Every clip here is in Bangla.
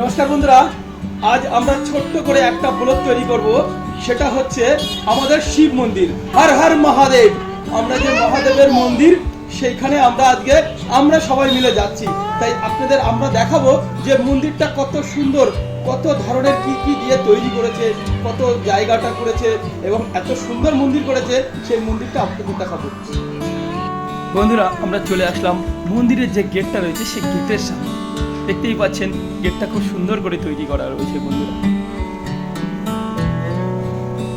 নমস্কার বন্ধুরা, আজ আমরা ছোট্ট করে একটা ব্লগ তৈরি করব, সেটা হচ্ছে আমাদের শিব মন্দির, হর হর মহাদেব। আমরা যে মহাদেবের মন্দির, সেইখানে আমরা আজকে, আমরা সবাই মিলে যাচ্ছি। তাই আপনাদের আমরা দেখাবো যে মন্দিরটা কত সুন্দর, কত ধরনের কি কি দিয়ে তৈরি করেছে, কত জায়গাটা করেছে, এবং এত সুন্দর মন্দির করেছে, সেই মন্দিরটা আপনাদের দেখাবো। বন্ধুরা, আমরা চলে আসলাম মন্দিরের যে গেটটা রয়েছে, সেই গেটের সামনে। দেখতেই পাচ্ছেন, গেটটা খুব সুন্দর করে তৈরি করা রয়েছে বন্ধুরা।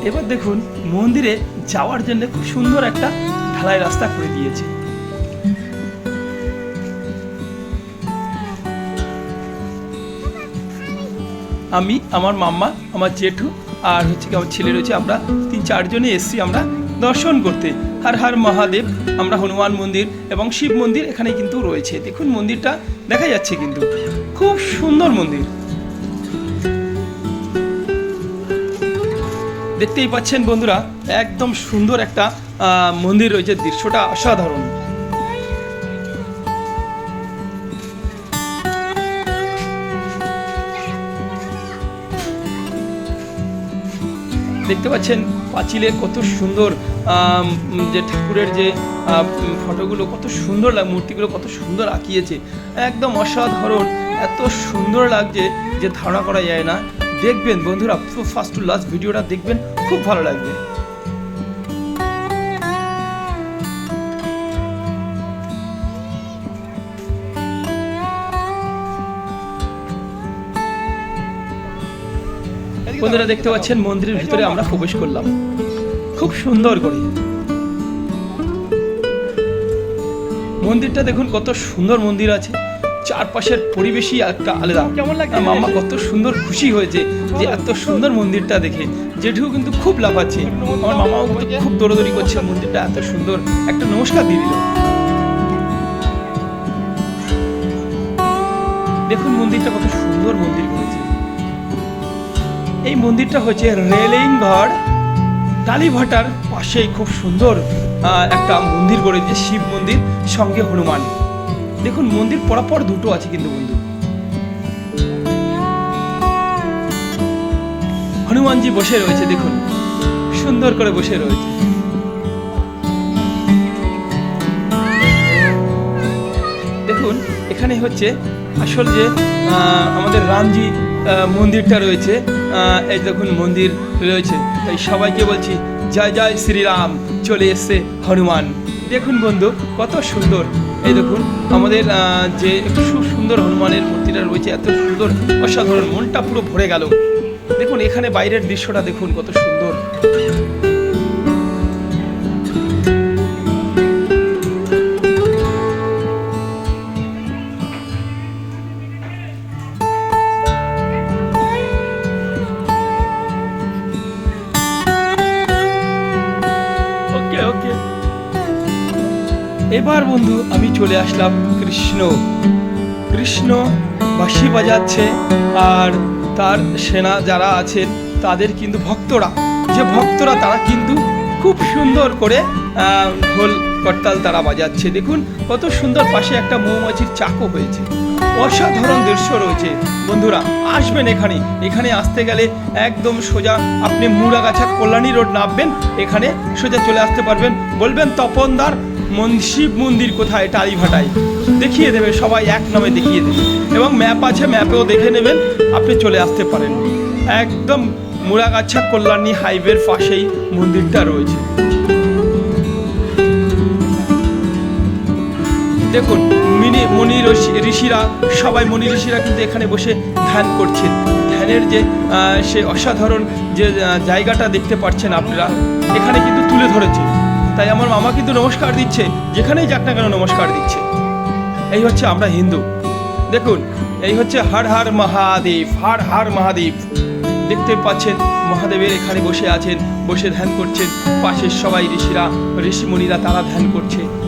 এবার দেখুন, মন্দিরে যাওয়ার জন্য খুব সুন্দর একটা ঢালাই রাস্তা করে দিয়েছে। আমি, আমার মাম্মা, আমার জেঠু আর হচ্ছে কি, আমার ছেলে রয়েছে, আমরা তিন চারজনে এসছি আমরা দর্শন করতে। হর হর মহাদেব, আমরা হনুমান মন্দির এবং শিব মন্দির এখানে কিন্তু রয়েছে। দেখুন মন্দিরটা, দেখা যাচ্ছে কিন্তু। খুব সুন্দর মন্দির। দেখতেই পাচ্ছেন বন্ধুরা, একদম সুন্দর একটা মন্দির রয়েছে। দৃশ্যটা অসাধারণ। দেখতে পাচ্ছেন পাঁচিলে কত সুন্দর যে ঠাকুরের যে ফটোগুলো, কত সুন্দর লাগ মূর্তিগুলো কত সুন্দর আঁকিয়েছে। একদম অসাধারণ, এত সুন্দর লাগছে যে ধারণা করা যায় না। দেখবেন বন্ধুরা ফার্স্ট টু লাস্ট ভিডিওটা দেখবেন, খুব ভালো লাগবে। বন্ধুরা দেখতে পাচ্ছেন মন্দিরের ভিতরে আমরা প্রবেশ করলাম। খুব সুন্দর করে। মন্দিরটা দেখুন কত সুন্দর মন্দির আছে। চারপাশের পরিবেশই একটা আলাদা। কেমন লাগছে? মামা কত সুন্দর খুশি হয়েছে যে এত সুন্দর মন্দিরটা দেখে। জেঠু কিন্তু খুব লাফাচ্ছে আমার মামাও কিন্তু খুব দৌড়দৌড়ি করছে মন্দিরটা এত সুন্দর। একটা নমস্কার দিয়ে দিল। দেখুন মন্দিরটা কত সুন্দর মন্দির করেছে। এই মন্দিরটা হচ্ছে রেলিং ঘর। কালীভাটার পাশেই খুব সুন্দর একটা মন্দির গড়ে করেছে শিব মন্দির, সঙ্গে হনুমান। দেখুন, মন্দির পরপর দুটো আছে কিন্তু বন্ধু। হনুমানজি বসে রয়েছে, দেখুন। সুন্দর করে বসে রয়েছে। দেখুন, এখানে হচ্ছে আসল যে আমাদের রামজি মন্দিরটা রয়েছে। এই দেখুন মন্দির রয়েছে। তাই সবাইকে বলছি, জয় জয় শ্রীরাম, চলে এসছে হনুমান। দেখুন বন্ধু, কত সুন্দর। এই দেখুন, আমাদের যে খুব সুন্দর হনুমানের মূর্তিটা রয়েছে, এত সুন্দর, অসাধারণ, মনটা পুরো ভরে গেল। দেখুন, এখানে বাইরের দৃশ্যটা দেখুন, কত সুন্দর। এবার বন্ধু আমি চলে আসলাম কৃষ্ণ। কৃষ্ণ বাঁশি বাজাচ্ছে আর তার সেনা যারা আছেন, তাদের কিন্তু ভক্তরা। যে ভক্তরা তারা কিন্তু খুব সুন্দর করে ঢোল, করতাল তারা বাজাচ্ছে। দেখুন কত সুন্দর পাশে একটা মৌমাছির চাকও হয়েছে। অসাধারণ দৃশ্য রয়েছে। বন্ধুরা, আসবেন এখানে। এখানে আসতে গেলে একদম সোজা আপনি মুড়াগাছা কল্যাণী রোড নামবেন। এখানে সোজা চলে আসতে পারবেন। বলবেন তপনদার শিব মন্দির কোথায় টালিভাটায় দেখিয়ে দেবে, সবাই এক নামে দেখিয়ে দেবে। এবং ম্যাপ আছে, ম্যাপেও দেখে নেবেন, আপনি চলে আসতে পারেন। একদম মুড়াগাছা কল্যাণী হাইওয়ের পাশেই মন্দিরটা রয়েছে। দেখুন, মিনি মনি ঋষি- ঋষিরা, সবাই মনি ঋষিরা কিন্তু এখানে বসে ধ্যান করছেন। ধ্যানের যে সে অসাধারণ যে জায়গাটা দেখতে পাচ্ছেন আপনারা, এখানে কিন্তু তুলে ধরেছে তাই আমার মামা কিন্তু নমস্কার দিচ্ছে। যেখানেই যাক না কেন নমস্কার দিচ্ছে। এই হচ্ছে আমরা হিন্দু। দেখুন, এই হচ্ছে হর হর মহাদেব, হর হর মহাদেব। দেখতে পাচ্ছেন, মহাদেবের এখানে বসে আছেন, বসে ধ্যান করছেন। পাশের সবাই ঋষিরা ঋষিমণিরা তারা ধ্যান করছে।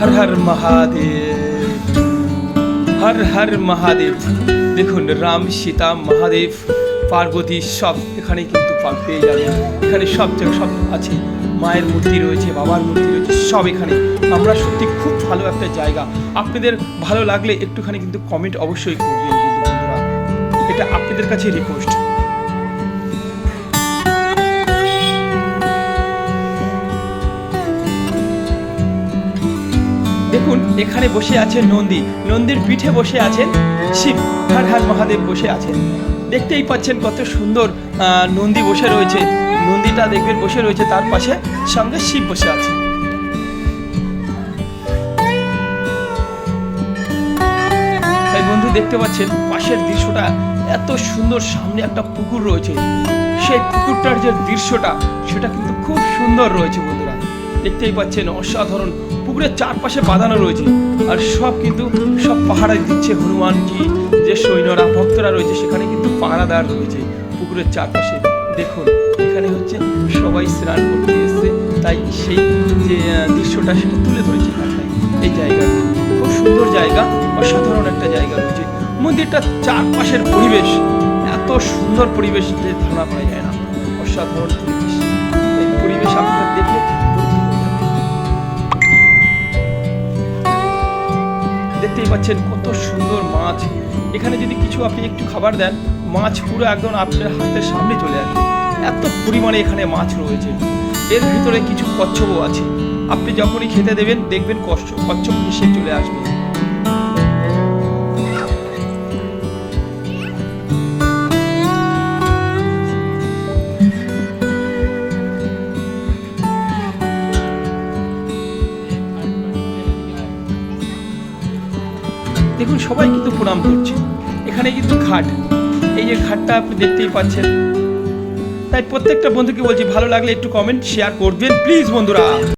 হর হর মহাদেব হর হর মহাদেব দেখুন, রাম, সীতা, মহাদেব, পার্বতী, সব এখানে কিন্তু পেয়ে যাবেন এখানে সব সব আছে। মায়ের মূর্তি রয়েছে, বাবার মূর্তি রয়েছে, সব এখানে। আমরা সত্যি খুব ভালো একটা জায়গা। আপনাদের ভালো লাগলে একটুখানি কিন্তু কমেন্ট অবশ্যই করবেন এটা আপনাদের কাছে রিকোয়েস্ট দেখুন, এখানে বসে আছেন নন্দী। নন্দীর পিঠে বসে আছেন শিব, হর হর মহাদেব বসে আছেন। দেখতেই পাচ্ছেন কত সুন্দর নন্দী বসে রয়েছে। নন্দীটা দেখবেন বসে রয়েছে, তার পাশে সঙ্গে শিব বসে আছে তাই বন্ধু, দেখতে পাচ্ছেন, পাশের দৃশ্যটা এত সুন্দর, সামনে একটা পুকুর রয়েছে। সেই পুকুরটার যে দৃশ্যটা, সেটা কিন্তু খুব সুন্দর রয়েছে বন্ধুরা। দেখতেই পাচ্ছেন, অসাধারণ পুকুরের চারপাশে বাঁধানো রয়েছে। আর সব কিন্তু সব পাহারা দিচ্ছে হনুমানজি, যে সৈন্যরা, ভক্তরা রয়েছে, সেখানে কিন্তু পাহারাদার রয়েছে পুকুরের চারপাশে। দেখুন, এখানে হচ্ছে সবাই স্নান করতে এসছে। তাই সেই যে দৃশ্যটা সেটা তুলে ধরেছে এই জায়গা। খুব সুন্দর জায়গা, অসাধারণ একটা জায়গা রয়েছে। মন্দিরটার চারপাশের পরিবেশ, এত সুন্দর পরিবেশ যে ধারণা করা যায় না। অসাধারণ পরিবেশ। এই পরিবেশ আপনারা দেখতেই পাচ্ছেন কত সুন্দর মাছ। এখানে যদি কিছু আপনি একটু খাবার দেন, মাছ পুরো একদম আপনার হাতের সামনে চলে আসবে। এত পরিমাণে এখানে মাছ রয়েছে। এর ভিতরে কিছু কচ্ছপও আছে। আপনি যখনই খেতে দেবেন, দেখবেন কচ্ছপ কচ্ছপ মিশে চলে আসবে। দেখুন, সবাই কিন্তু প্রণাম করছে। এখানে কিন্তু খাট। এই যে খাটটা আপনি দেখতেই পাচ্ছেন। তাই প্রত্যেকটা বন্ধুকে বলছি, ভালো লাগলে একটু কমেন্ট শেয়ার করবেন। প্লিজ বন্ধুরা।